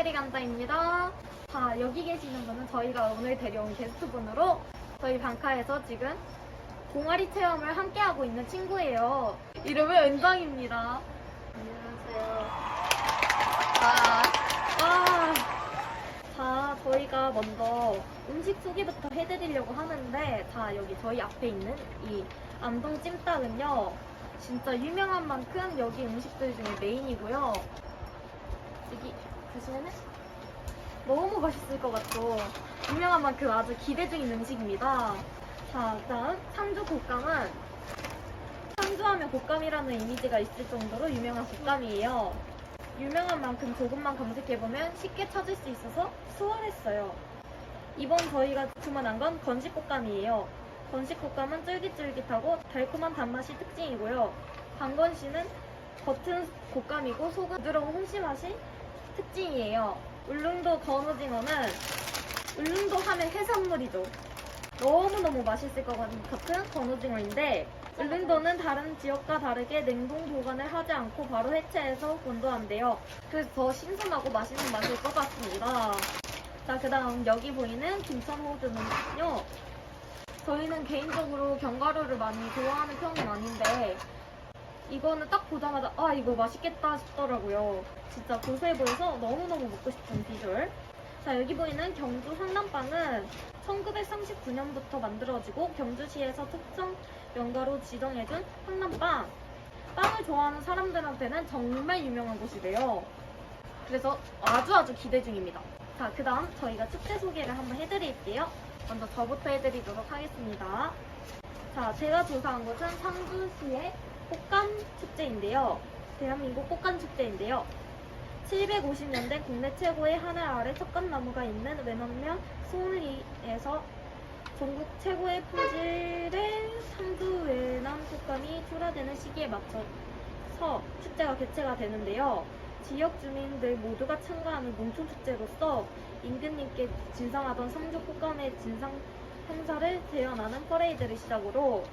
해드리 간다입니다. 자, 여기 계시는 분은 저희가 오늘 데려온 게스트분으로 저희 방카에서 지금 동아리 체험을 함께하고 있는 친구예요. 이름은 은정입니다. 안녕하세요. 아, 아. 자, 저희가 먼저 음식 소개부터 해드리려고 하는데, 자, 여기 저희 앞에 있는 이 안동 찜닭은요, 진짜 유명한 만큼 여기 음식들 중에 메인이고요. 여기 보시면은 너무 맛있을 것 같죠? 유명한 만큼 아주 기대 중인 음식입니다. 자, 다음 상주 곶감은 상주하면 곶감이라는 이미지가 있을 정도로 유명한 곶감이에요. 유명한 만큼 조금만 검색해보면 쉽게 찾을 수 있어서 수월했어요. 이번 저희가 주문한 건 건식곶감이에요. 건식곶감은 쫄깃쫄깃하고 달콤한 단맛이 특징이고요. 방건씨는 겉은 곶감이고 속은 부드러운 홍시 맛이 특징이에요. 울릉도 건오징어는 울릉도 하면 해산물이죠. 너무너무 맛있을 것 같은 건오징어인데 울릉도는 다른 지역과 다르게 냉동 보관을 하지 않고 바로 해체해서 건조한대요. 그래서 더 신선하고 맛있는 맛일 것 같습니다. 자, 그 다음 여기 보이는 김천호두는요. 저희는 개인적으로 견과류를 많이 좋아하는 편은 아닌데 이거는 딱 보자마자 아 이거 맛있겠다 싶더라고요. 진짜 고소해 보여서 너무너무 먹고 싶은 비주얼. 자 여기 보이는 경주 황남빵은 1939년부터 만들어지고 경주시에서 특정 연가로 지정해준 황남빵. 빵을 좋아하는 사람들한테는 정말 유명한 곳이래요. 그래서 아주 아주 기대 중입니다. 자, 그 다음 저희가 축제 소개를 한번 해드릴게요. 먼저 저부터 해드리도록 하겠습니다. 자, 제가 조사한 곳은 상주시의 꽃감 축제인데요. 대한민국 꽃감 축제인데요. 750년대 국내 최고의 하늘 아래 척감나무가 있는 외남면 소울리에서 전국 최고의 품질의 상주 외남 꽃감이 출하되는 시기에 맞춰서 축제가 개최가 되는데요. 지역 주민들 모두가 참가하는 농촌 축제로서 임금님께 진상하던 상주 꽃감의 진상 행사를 재현하는 퍼레이드를 시작으로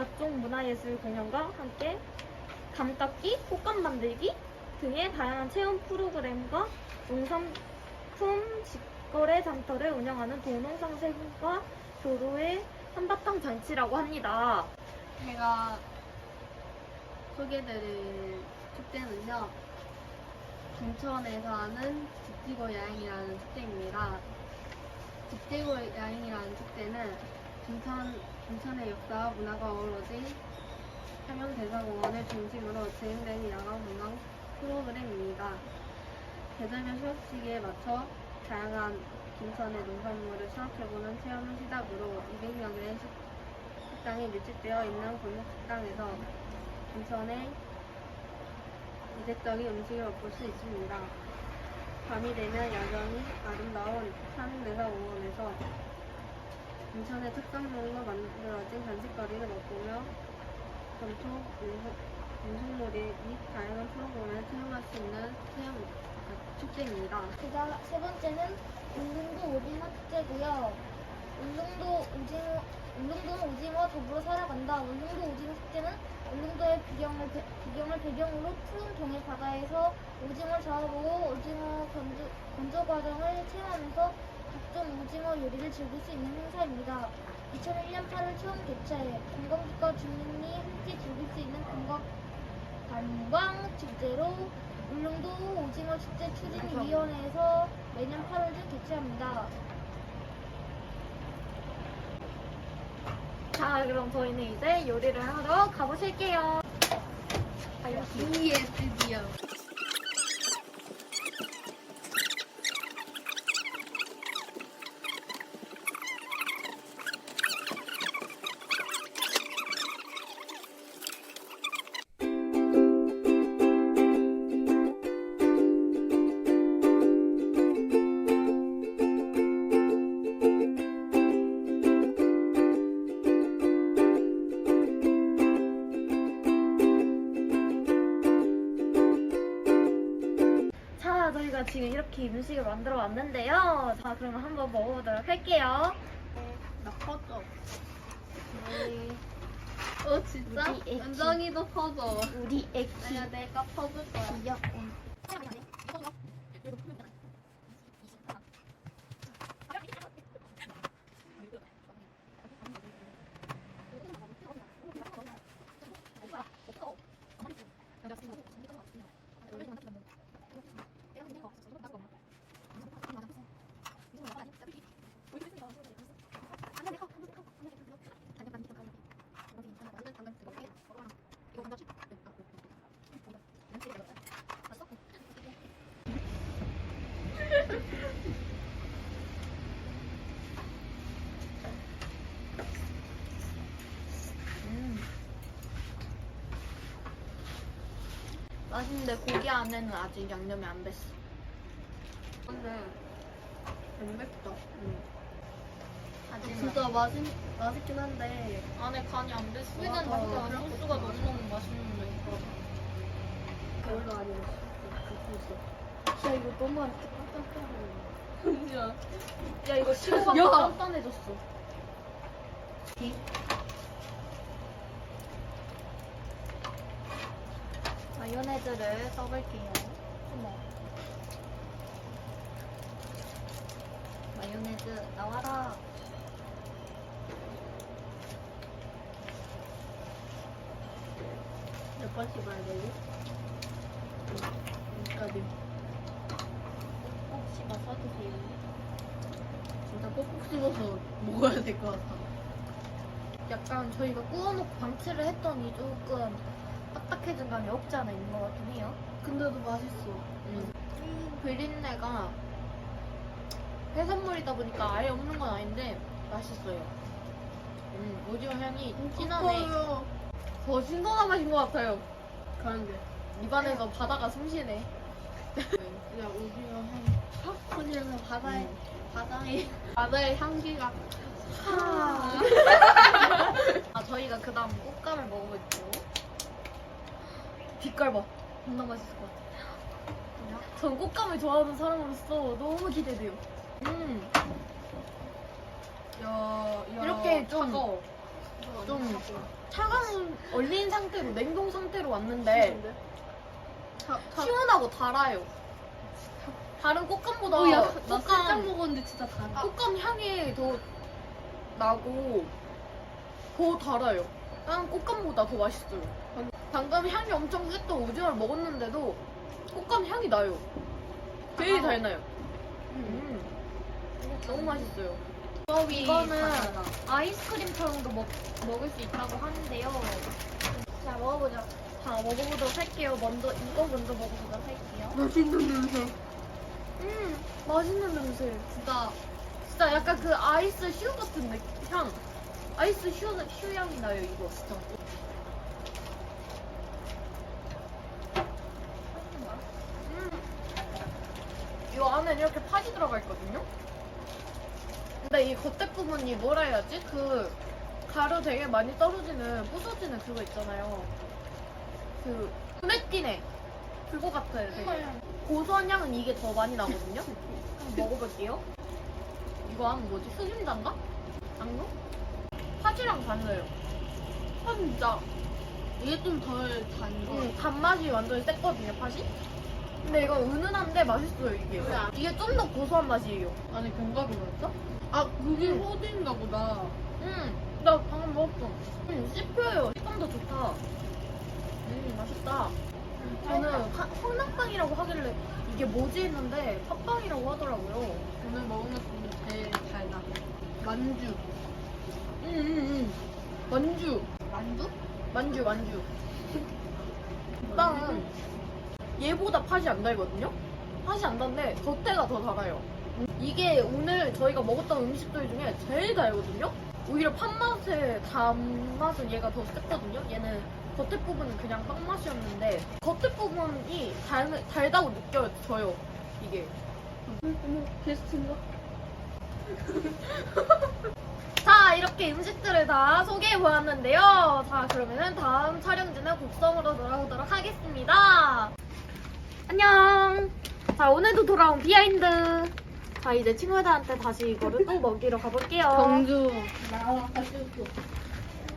각종 문화예술 공연과 함께 감깎기, 꽃감 만들기 등의 다양한 체험 프로그램과 농산품 직거래 장터를 운영하는 도농상세과 교로의 한바탕 잔치라고 합니다. 제가 소개드릴 축제는요. 김천에서 하는 집지고 야행이라는 축제입니다. 집지고 야행이라는 축제는 김천, 김천의 역사와 문화가 어우러진 상영대사공원을 중심으로 진행되는 야간 문화 프로그램입니다. 계절별 수업식에 맞춰 다양한 김천의 농산물을 수확해보는 체험을 시작으로 200여 개의 식- 식당이 밀집되어 있는 골목 식당에서 김천의 이색적인 음식을 맛볼 수 있습니다. 밤이 되면 야경이 아름다운 상대사공원에서 김천의 특산물로 만들어진 간식거리를 맛보며 전통 음식놀이 및 다양한 프로그램을 체험할 수 있는 체험 축제입니다. 그다음 세 번째는 울릉도 오징어 축제고요. 울릉도 오징어 울릉도는 오징어 더불어 살아간다. 울릉도 오징어 축제는 울릉도의 비경을 배- 비경을 배경으로 푸른 동해 바다에서 오징어를 잡아보고 오징어 건조, 건조 과정을 체험하면서 각종 오징어 요리를 즐길 수 있는 행사입니다. 2001년 8월 처음 개최 관광객과 주민이 함께 즐길 수 있는 관광 관광 축제로 울릉도 오징어 축제 추진위원회에서 매년 8월 중 개최합니다. 자, 그럼 저희는 이제 요리를 하러 가보실게요. 아, 여 지금 이렇게 음식을 만들어 왔는데요. 자, 그러면 한번 먹어보도록 할게요. 나 퍼져. 어 진짜? 우리 애기. 은정이도 퍼져. 우리 애기 내가 퍼줄 거야. 귀여 음. 맛있는데 고기 안에는 아직 양념이 안 됐어. 근데 안 맵다. 음. 아직 진짜 맛있, 맛있긴 한데 안에 간이 안 됐어. 우리는 맞아. 진짜 소스가 너무너무 맛있는데. 별로 아니었어. 진짜 이거 너무 안 좋다. 깜. 야 이거 식어가 야! 단단해졌어. 마요네즈를 써볼게요. 어머. 마요네즈 나와라. 몇 번씩 봐야 되지? 여기까지. 혹시 마사도 돼요? 진짜 꼭꼭 씹어서 먹어야 될 것 같아. 약간 저희가 구워놓고 방치를 했더니 조금 딱딱해진 감이 없지 않아 있는 것 같긴 해요. 근데도 맛있어. 음, 비린내가 해산물이다 보니까 아예 없는 건 아닌데 맛있어요. 음, 오징어 향이 진하네. 커요. 더 신선한 맛인 것 같아요. 그런데 입안에서 바다가 숨쉬네. 그냥 오징어 향. 팍 퍼지면서 바다에 바다에 바다의 향기가 하. 아, 저희가 그 다음 꽃감을 먹어볼게요. 빛깔 봐. 겁나 맛있을 것 같아요. 전 꽃감을 좋아하는 사람으로서 너무 기대돼요. 음, 야, 야, 이렇게 좀- 차가워. 좀 차가운 얼린 상태로, 냉동 상태로 왔는데 차, 차, 시원하고 달아요. 다른 꽃감보다 어, 야, 나 살짝 꽃감, 먹었는데 진짜 달아. 꽃감 향이 더 나고 더 달아요. 다른 꽃감보다 더 맛있어요. 방금 향이 엄청 셌던 오징어를 먹었는데도 꽃감 향이 나요. 되게 아. 잘 나요. 음. 너무 맛있어요. 이거는. 아이스크림처럼도 먹, 먹을 수 있다고 하는데요. 자, 먹어보자. 자, 먹어보도록 할게요. 먼저, 이거 먼저 먹어보도록 할게요. 맛있는 냄새. 음, 맛있는 냄새. 진짜, 진짜 약간 그 아이스 슈 같은 느- 향. 아이스 슈, 슈 향이 나요, 이거 진짜. 음. 이 안에 이렇게 팥이 들어가 있거든요? 근데 이 겉에 부분이 뭐라 해야지? 그 가루 되게 많이 떨어지는 부서지는 그거 있잖아요. 그 눈에 띄네. 그거 같아요. 되게. 고소한 향은 이게 더 많이 나거든요. 한번 먹어볼게요. 이거 하면 뭐지? 흑임자인가? 안가? 팥이랑 달라요. 팥 진짜 이게 좀 덜 단 거. 음, 단맛이 완전 셌거든요, 팥이. 근데 이거 은은한데 맛있어요, 이게. 왜 안- 이게 좀 더 고소한 맛이에요. 아니 견과류 맛있어? 아 그게 호두인가 보다. 음, 나 방금 먹었어. 음, 씹혀요. 식감도 좋다. 음, 맛있다. 저는 하- 황남빵이라고 하길래 이게 뭐지 했는데 팥빵이라고 하더라고요. 오늘 먹은 것 중에 제일 달다. 만주. 음, 음, 음. 만주. 만두? 만주, 만주. 빵은 얘보다 팥이 안 달거든요? 팥이 안 단데 겉에가 더 달아요. 이게 오늘 저희가 먹었던 음식들 중에 제일 달거든요? 오히려 팥 맛의 단맛은 얘가 더 셌거든요? 얘는 겉에 부분은 그냥 빵 맛이었는데 겉에 부분이 달, 달다고 느껴져요, 이게. 어머 게스트인가? 자, 이렇게 음식들을 다 소개해 보았는데요. 자, 그러면은 다음 촬영지는 곡성으로 돌아오도록 하겠습니다. 안녕. 자, 오늘도 돌아온 비하인드. 자, 이제 친구들한테 다시 이거를 또 먹이러 가볼게요. 경주. 나와 가지고.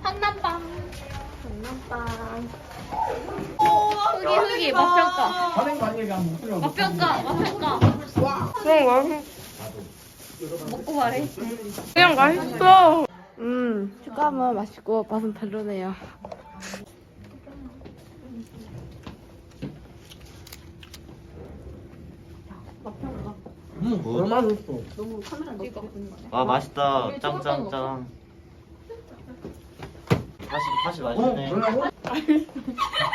황남빵. 맛평가. 그냥 목소리가 맛평가, 맛평가. 먹고 말해. 그냥 맛있어. 음, 식감은 맛있고 맛은 별로네요. 응, 얼마 줬어? 와 맛있다 짱짱짱 다시 다시 어, 맛있네 그러냐고?